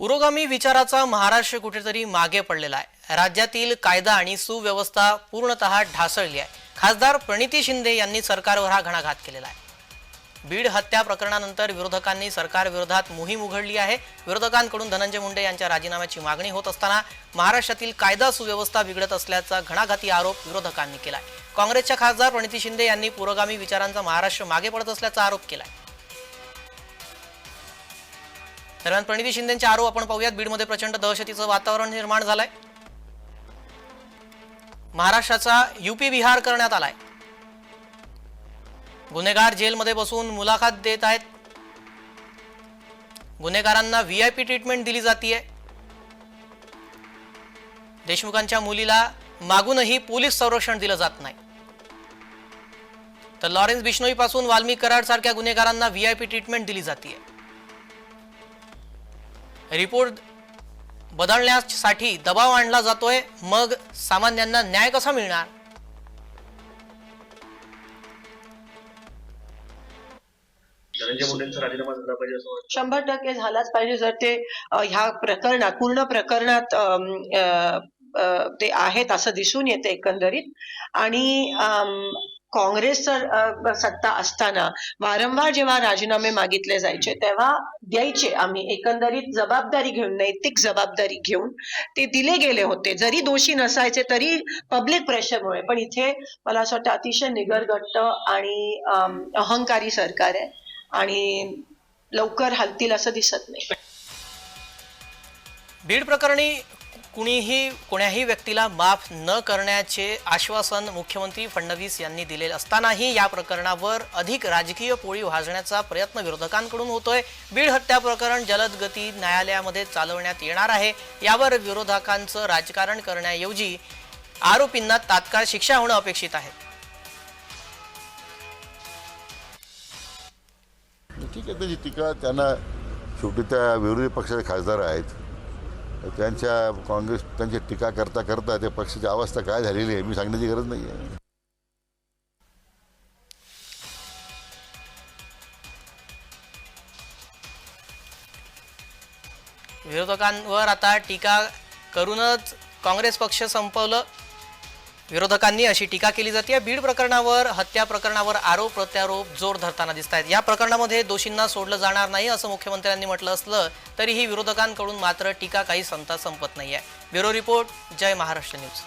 पुरोगामी विचाराचा महाराष्ट्र कुठेतरी मागे पडलेला आहे. राज्यातील कायदा आणि सुव्यवस्था पूर्णतः ढासळली आहे. खासदार प्रणिती शिंदे यांनी सरकारवर हा घणाघात केलेला आहे. बीड हत्या प्रकरणानंतर विरोधकांनी सरकारविरोधात मोहीम उघडली आहे. विरोधकांकडून धनंजय मुंडे यांच्या राजीनाम्याची मागणी होत असताना महाराष्ट्रातील कायदा सुव्यवस्था बिघडत असल्याचा घणाघाती आरोप विरोधकांनी केलाय. काँग्रेसच्या खासदार प्रणिती शिंदे यांनी पुरोगामी विचारांचा महाराष्ट्र मागे पडत असल्याचा आरोप केलाय. दरम्यान प्रणिती शिंदेचे आरोप आपण पाहूयात. बीडमध्ये प्रचंड दहशतीचं वातावरण निर्माण झालंय. महाराष्ट्राचा युपी बिहार करण्यात आलाय. गुन्हेगार जेलमध्ये बसून मुलाखत देत आहेत. गुन्हेगारांना व्ही आय पी ट्रीटमेंट दिली जाते देशमुखांच्या मुलीला मागूनही पोलीस संरक्षण दिलं जात नाही. तर लॉरेन्स बिश्नोई पासून वाल्मिक कराड सारख्या गुन्हेगारांना व्हीआयपी ट्रीटमेंट दिली जाते रिपोर्ट बदलण्यासाठी दबाव आणला जातोय. मग सामान्यांना न्याय कसा मिळणार? शंभर टक्के झालाच पाहिजे. जर ते ह्या प्रकरणात पूर्ण प्रकरणात अम, अ, अ, ते आहेत असं दिसून येते एकंदरीत. आणि काँग्रेस सत्ता असताना वारंवार जेव्हा राजीनामे मागितले जायचे तेव्हा द्यायचे आम्ही एकंदरीत जबाबदारी घेऊन नैतिक जबाबदारी घेऊन ते दिले गेले होते. जरी दोषी नसायचे तरी पब्लिक प्रेशरमुळे. पण इथे मला असं वाटतं अतिशय निगरगट्ट आणि अहंकारी सरकार आहे आणि लवकर हलतील असं दिसत नाही. बीड प्रकरणी कुणीही कोण्याही व्यक्तीला माफ न करण्याचे आश्वासन मुख्यमंत्री फडणवीस यांनी दिले असतानाही या प्रकरणावर अधिक राजकीय पोळी भाजण्याचा प्रयत्न विरोधकांकडून होतोय. बीड हत्या प्रकरण जलद गती न्यायालयामध्ये चालवण्यात येणार आहे. यावर विरोधकांचं राजकारण करण्याऐवजी आरोपींना तात्काळ शिक्षा होणं अपेक्षित आहे. ठीक आहे त्याची टीका त्यांना शेवटी त्या विरोधी पक्षाचे खासदार आहेत. त्यांच्या काँग्रेस त्यांची टीका करता करता त्या पक्षाची अवस्था काय झालेली आहे मी सांगण्याची गरज नाही आहे विरोधकांवर आता टीका करूनच काँग्रेस पक्ष संपवलं. विरोधकांनी अशी टीका केली जाते. या बीड प्रकरणावर हत्या प्रकरणावर आरोप प्रत्यारोप जोर धरताना दिसत आहेत या प्रकरणामध्ये दोषींना सोडलं जाणार नाही असं मुख्यमंत्र्यांनी म्हटलं असलं तरीही विरोधकांकडून मात्र टीका काही संता संपत नाही आहे bureau report Jai Maharashtra news.